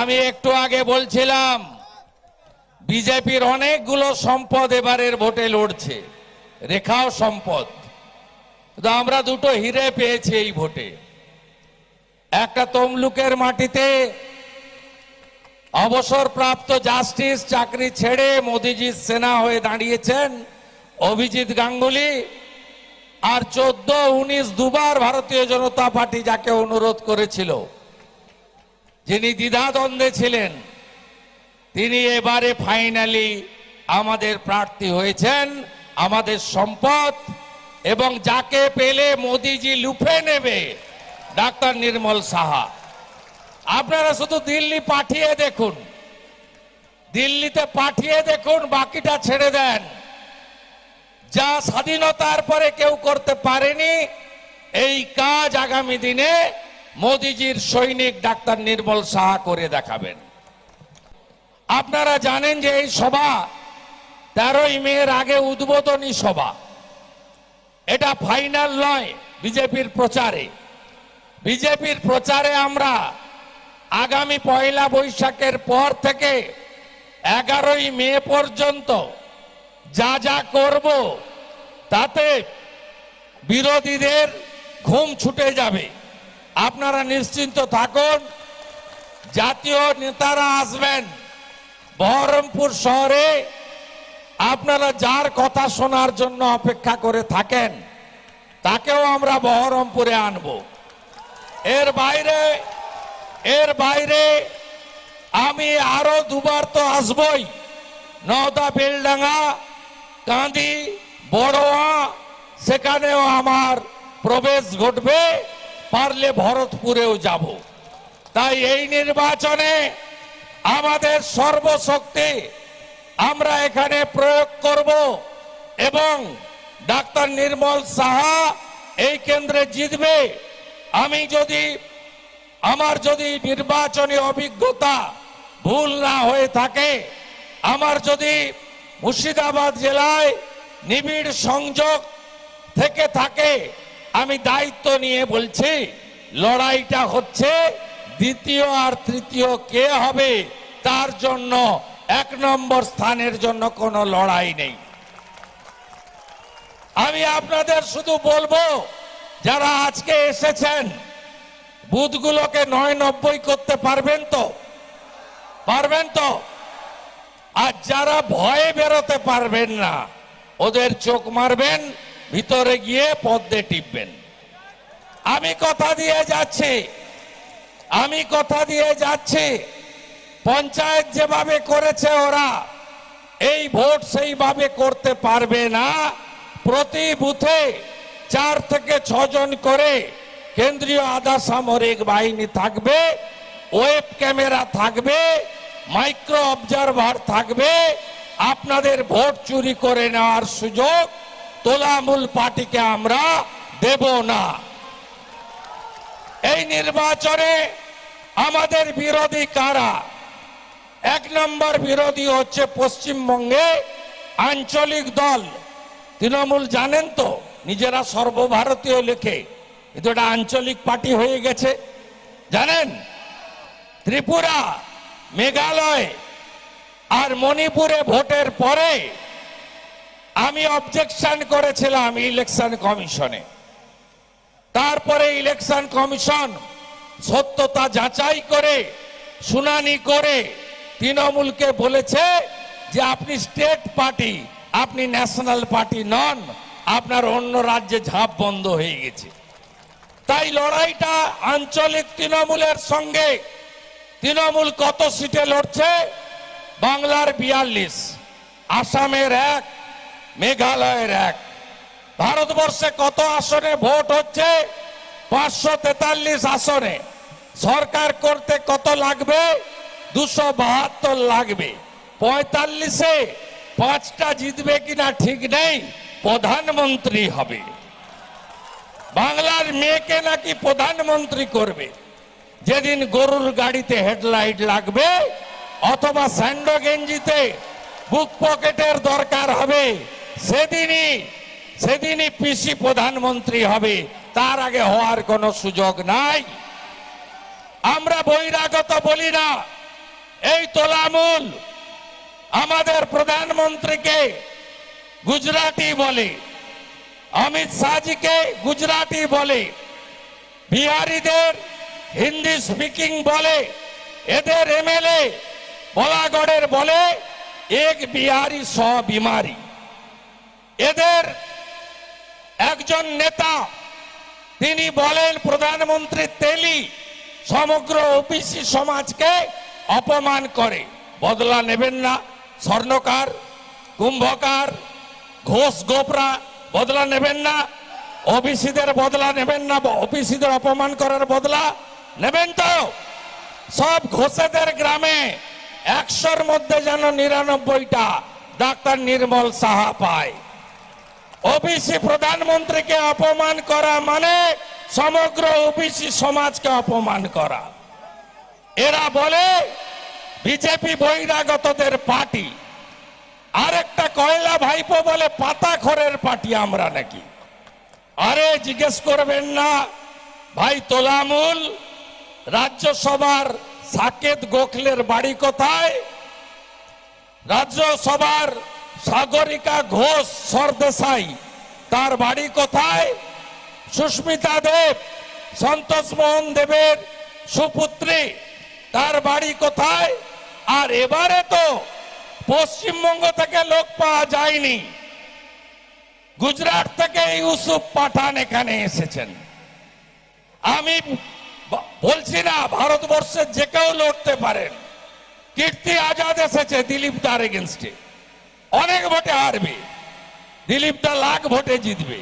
আমি একটু আগে বলছিলাম, বিজেপির অনেকগুলো সম্পদ এবারের ভোটে লড়ছে, রেখাও সম্পদ। আমরা দুটো হিরে পেয়েছি এই ভোটে। একটা তমলুকের মাটিতে অবসরপ্রাপ্ত জাস্টিস চাকরি ছেড়ে মোদিজির সেনা হয়ে দাঁড়িয়েছেন অভিজিৎ গাঙ্গুলি, আর চোদ্দ, উনিশ দুবার ভারতীয় জনতা পার্টি যাকে অনুরোধ করেছিল যিনি দ্বিধাদ্বন্দ্বে ছিলেন, তিনি এবারে ফাইনালি আমাদের প্রার্থী হয়েছেন, আমাদের সম্পদ, এবং যাকে পেলে মোদিজি লুফে নেবে, ডাক্তার নির্মল সাহা। আপনারা শুধু দিল্লি পাঠিয়ে দেখুন, দিল্লিতে পাঠিয়ে দেখুন, বাকিটা ছেড়ে দেন। যা স্বাধীনতার পরে কেউ করতে পারেনি, এই কাজ আগামী দিনে মোদিজির সৈনিক ডাক্তার নির্মল সাহা করে দেখাবেন। আপনারা জানেন যে এই সভা তেরোই মেয়ের আগে উদ্বোধনী সভা। এটা ফাইনাল নয়, বিজেপির প্রচারে। বিজেপির প্রচারে আমরা আগামী পয়লা বৈশাখের পর থেকে এগারোই মে পর্যন্ত যা যা করব তাতে বিরোধীদের ঘুম ছুটে যাবে। আপনারা নিশ্চিন্ত থাকুন, জাতীয় নেতারা আসবেন বহরমপুর শহরে। আপনারা যার কথা শোনার জন্য অপেক্ষা করে থাকেন, তাকেও আমরা বহরমপুরে আনব। এর বাইরে এর বাইরে আমি আরও দুবার তো আসবই। নওদা, বেলডাঙ্গা কাঁদি বড়োয়া, সেখানেও আমার প্রবেশ ঘটবে। পারলে ভরতপুরেও যাব। তাই এই নির্বাচনে আমাদের সর্বশক্তি আমরা এখানে প্রয়োগ করব এবং ডাক্তার নির্মল সাহা এই কেন্দ্রে জিতবে। আমি যদি, আমার যদি নির্বাচনী অভিজ্ঞতা ভুল না হয়ে থাকে, আমার যদি মুর্শিদাবাদ জেলায় নিবিড় সংযোগ থেকে থাকে আমি দায়িত্ব নিয়ে বলছি, লড়াইটা হচ্ছে দ্বিতীয় আর তৃতীয় কে হবে, তার জন্য এক নম্বর স্থানের জন্য কোনো লড়াই নেই। আমি আপনাদের শুধু বলব, যারা আজকে এসেছেন, বুথগুলোকে নয় নব্বই করতে পারবেন তো? পারবেন তো? আর যারা ভয়ে বেরোতে পারবেন না, ওদের চোখ মারবেন ভিতরে গিয়ে পদ্মে টিপবেন। আমি কথা দিয়ে যাচ্ছি। আমি কথা দিয়ে যাচ্ছি। পঞ্চায়েত যেভাবে করেছে ওরা, এই ভোট সেইভাবে করতে পারবে না। প্রতি বুথে চার থেকে ছজন করে কেন্দ্রীয় আধা সামরিক বাহিনী থাকবে, ওয়েব ক্যামেরা থাকবে, মাইক্রো অবজারভার থাকবে। আপনাদের ভোট চুরি করে নেওয়ার সুযোগ তোলামূল পার্টিকে আমরা দেব না। এই নির্বাচনে আমাদের বিরোধী কারা? এক নম্বর বিরোধী হচ্ছে পশ্চিমবঙ্গে আঞ্চলিক দল। তৃণমূল জানেন তো, নিজেরা সর্বভারতীয় লেখে। কিন্তু এটা আঞ্চলিক পার্টি হয়ে গেছে। জানেন? ত্রিপুরা, মেঘালয় আর মণিপুরে ভোটের পরে আমি অবজেকশন করেছিলাম ইলেকশন কমিশনে তারপরে ইলেকশন কমিশন সত্যতা যাচাই করে, শুনানি করে তৃণমূলকে বলেছে যে আপনি স্টেট পার্টি আপনি ন্যাশনাল পার্টি নন, আপনার অন্য রাজ্যে ঝাঁপ বন্ধ হয়ে গেছে। তাই লড়াইটা আঞ্চলিক তৃণমূলের সঙ্গে, তৃণমূল কত সিটে লড়ছে? বাংলার বিয়াল্লিশ, আসামের এক মেঘালয়ের এক। ভারতবর্ষে কত আসনে ভোট হচ্ছে? পাঁচশো তেতাল্লিশ আসনে। সরকার করতে কত লাগবে? দুশো বাহাত্তর লাগবে। পঁয়তাল্লিশে পাঁচটা জিতবে কিনা ঠিক নেই। প্রধানমন্ত্রী হবে। বাংলার মেয়েকে নাকি প্রধানমন্ত্রী করবে? যেদিন গরুর গাড়িতে হেডলাইট লাগবে, অথবা স্যান্ডো গেঞ্জিতে বুক পকেটের দরকার হবে। সেদিনই সেদিনই পিসি প্রধানমন্ত্রী হবে, তার আগে হওয়ার কোনো সুযোগ নাই। আমরা বহিরাগত বলি না, এই তোলামূল আমাদের প্রধানমন্ত্রীকে গুজরাটি বলে, অমিত শাহজিকে গুজরাটি বলে, বিহারিদের হিন্দি স্পিকিং বলে, এদের এমএলএ বলাগড়ের বলে, এক বিহারি স বিমারি। এদের একজন নেতা, তিনি বলেন, প্রধানমন্ত্রী তেলি সমগ্র ওবিসি সমাজকে অপমান করে। বদলা নেবেন না, স্বর্ণকার, কুম্ভকার, ঘোষ গোপরা, বদলা নেবেন না ওবিসিদের বদলা নেবেন না ওবিসিদের অপমান করার বদলা নেবেন তো। সব ঘোষেদের গ্রামে একশোর মধ্যে যেন নিরানব্বইটা ডাক্তার নির্মল সাহা পায়। ওবিসি প্রধানমন্ত্রীকে অপমান করা মানে সমগ্র ওবিসি সমাজকে অপমান করা। এরা বলে বিজেপি বহিরাগতদের পার্টি। আরেকটা কয়লা ভাইপো বলে পাতাখরের পার্টি আমরা নাকি? আরে জিজ্ঞেস করবেন না, ভাই তোলামুল, রাজ্যসভার সাকেত গোখলের বাড়ি কোথায়? রাজ্যসভার সাগরিকা ঘোষ সরদেশাই। তার বাড়ি কোথায়? সুস্মিতা দেব, সন্তোষ মোহন দেবের সুপুত্রী। তার বাড়ি কোথায়? আর এবারে তো পশ্চিমবঙ্গ থেকে লোক পাওয়া যায়নি। গুজরাট থেকে ইউসুফ পাঠান এখানে এসেছেন। আমি বলছি না, ভারতবর্ষের যে কেউ লড়তে পারেন। কীর্তি আজাদ এসেছে দিলীপ দার এগেনস্টে অনেক ভোটে হারবে। দিলীপ দা লাখ ভোটে জিতবে।